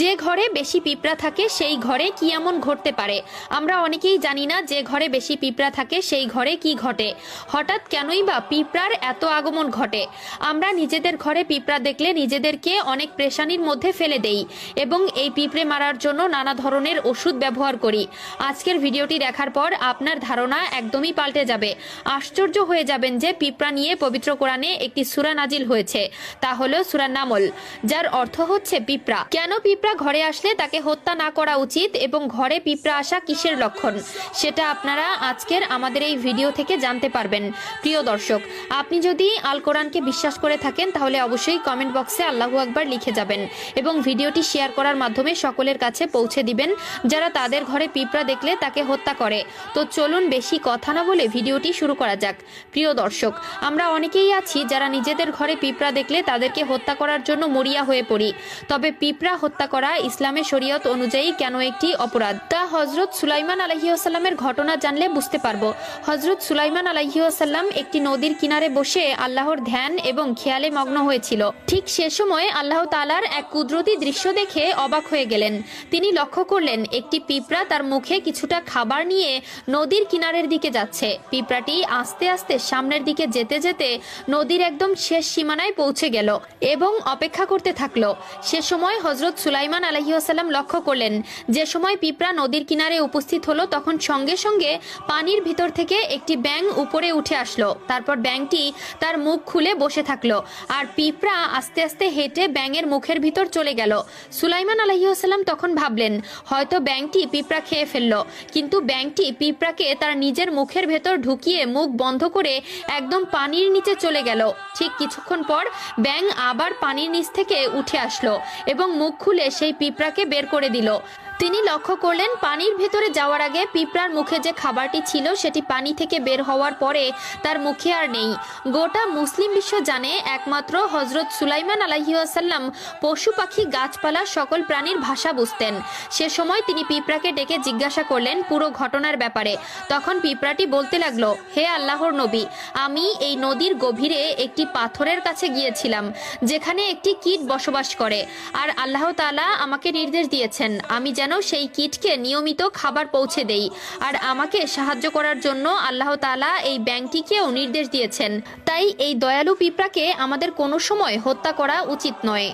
যে ঘরে বেশি পিঁপড়া থাকে, সেই ঘরে কি এমন ঘটতে পারে? আমরা অনেকেই জানি না যে ঘরে বেশি পিঁপড়া থাকে, সেই ঘরে কি ঘটে। হঠাৎ কেনই বা পিঁপড়ার এত আগমন ঘটে? আমরা নিজেদের ঘরে পিঁপড়া দেখলে নিজেদেরকে অনেক প্রেশানির মধ্যে ফেলে দেই এবং এই পিঁপড়ে মারার জন্য নানা ধরনের ওষুধ ব্যবহার করি। আজকের ভিডিওটি দেখার পর আপনার ধারণা একদমই পাল্টে যাবে। আশ্চর্য হয়ে যাবেন যে পিঁপড়া নিয়ে পবিত্র কোরআনে একটি সুরা নাজিল হয়েছে। তা হলো সুরা নামল, যার অর্থ হচ্ছে পিঁপড়া। কেন পিঁপড়া ঘরে আসলে তাকে হত্যা না করা উচিত এবং ঘরে পিঁপড়া আসা কিসের লক্ষণ? সেটা আপনারা আজকের আমাদের এই ভিডিও থেকে জানতে পারবেন। প্রিয় দর্শক, আপনি যদি আল কোরআনকে বিশ্বাস করে থাকেন, তাহলে অবশ্যই কমেন্ট বক্সে আল্লাহু আকবার লিখে যাবেন এবং ভিডিওটি শেয়ার করার মাধ্যমে সকলের কাছে পৌঁছে দিবেন। যারা তাদের ঘরে পিঁপড়া দেখলে তাকে হত্যা করে। তো চলুন বেশি কথা না বলে ভিডিওটি শুরু করা যাক। প্রিয় দর্শক, আমরা অনেকেই আছি যারা নিজেদের ঘরে পিঁপড়া দেখলে তাদেরকে হত্যা করার জন্য মরিয়া হয়ে পড়ি। তবে পিঁপড়া হত্যা করা ইসলামের শরীয়ত অনুযায়ী কেন একটি অপরাধ? তা হজরত সুলাইমান আলহিউসাল্লামের ঘটনা জানলে বুঝতে পারব। হজরত সুলাইমান আলহিউসাল্লাম একটি নদীর কিনারে বসে আল্লাহর ধ্যান এবং খেয়ালে মগ্ন হয়েছিল। ঠিক সে সময় আল্লাহ তালার এক কুদরতি দৃশ্য দেখে অবাক হয়ে গেলেন। তিনি লক্ষ্য করলেন, একটি পিঁপড়া তার মুখে কিছুটা খাবার নিয়ে নদীর কিনারের দিকে যাচ্ছে। পিঁপড়াটি আস্তে আস্তে সামনের দিকে যেতে যেতে নদীর একদম শেষ সীমানায় পৌঁছে গেল এবং অপেক্ষা করতে থাকল। সে সময় হজরত সুলাইমান আলহিউসাল্লাম লক্ষ্য করলেন, যে সময় পিঁপড়া নদীর কিনারে উপস্থিত হলো, তখন সঙ্গে সঙ্গে পানির ভিতর থেকে একটি ব্যাং উপরে উঠে আসলো। তারপর ব্যাংটি তার মুখ খুলে বসে থাকল আর পিঁপড়া আস্তে আস্তে হেঁটে ব্যাঙের মুখের ভিতর চলে গেল। সুলাইমান আলহিউসাল্লাম তখন ভাবলেন, হয়তো ব্যাংটি পিঁপড়া খেয়ে ফেলল। কিন্তু ব্যাংটি পিঁপড়াকে তার নিজের মুখের ভেতর ঢুকিয়ে মুখ বন্ধ করে একদম পানির নিচে চলে গেল। ঠিক কিছুক্ষণ পর ব্যাং আবার পানির নিচ থেকে উঠে আসলো এবং মুখ খুলে সেই পিঁপড়াকে বের করে দিল। তিনি লক্ষ্য করলেন পানির ভেতরে যাওয়ার আগে পিঁপড়ার মুখে যে খাবারটি ছিল সেটি পানি থেকে বের হওয়ার পরে তার মুখে আর নেই। গোটা মুসলিম বিশ্ব জানে একমাত্র হজরত সুলাইমান আলাহিউসাল্লাম পশু পাখি, গাছপালা সকল প্রাণীর ভাষা বুঝতেন। সে সময় তিনি পিঁপড়াকে ডেকে জিজ্ঞাসা করলেন পুরো ঘটনার ব্যাপারে। তখন পিঁপড়াটি বলতে লাগল, হে আল্লাহর নবী, আমি এই নদীর গভীরে একটি পাথরের কাছে গিয়েছিলাম, যেখানে একটি কীট বসবাস করে। আর আল্লাহ তাআলা আমাকে নির্দেশ দিয়েছেন, আমি যেন সেই কিটকে নিয়মিত খাবার পৌঁছে দেই। আর আমাকে সাহায্য করার জন্য আল্লাহ তালা এই ব্যাংকটিকেও নির্দেশ দিয়েছেন। তাই এই দয়ালু পিঁপড়াকে আমাদের কোনো সময় হত্যা করা উচিত নয়।